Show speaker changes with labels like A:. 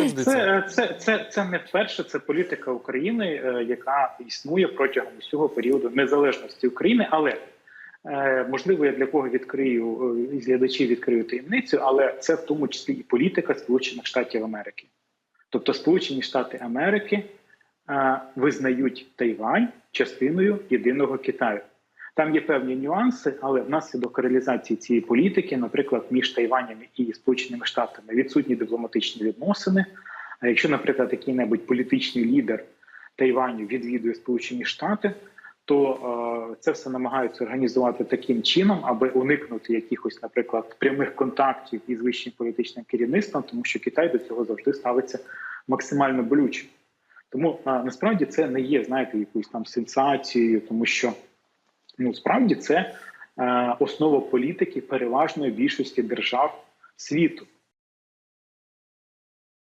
A: ми завжди це.
B: Це, це, це, це не вперше. Це політика України, е, яка існує протягом усього періоду незалежності України. Але е, можливо, я для кого відкрию е, із глядачів відкрию таємницю, але це в тому числі і політика Сполучених Штатів Америки. Тобто, Сполучені Штати Америки визнають Тайвань частиною єдиного Китаю. Там є певні нюанси, але внаслідок реалізації цієї політики, наприклад, між Тайванем і Сполученими Штатами відсутні дипломатичні відносини. А якщо, наприклад, який-небудь політичний лідер Тайваню відвідує Сполучені Штати, то е, це все намагаються організувати таким чином, аби уникнути якихось, наприклад, прямих контактів із вищим політичним керівництвом, тому що Китай до цього завжди ставиться максимально болюче. Тому насправді це не є, знаєте, якоюсь там сенсацією, тому що ну справді це е, основа політики переважної більшості держав світу.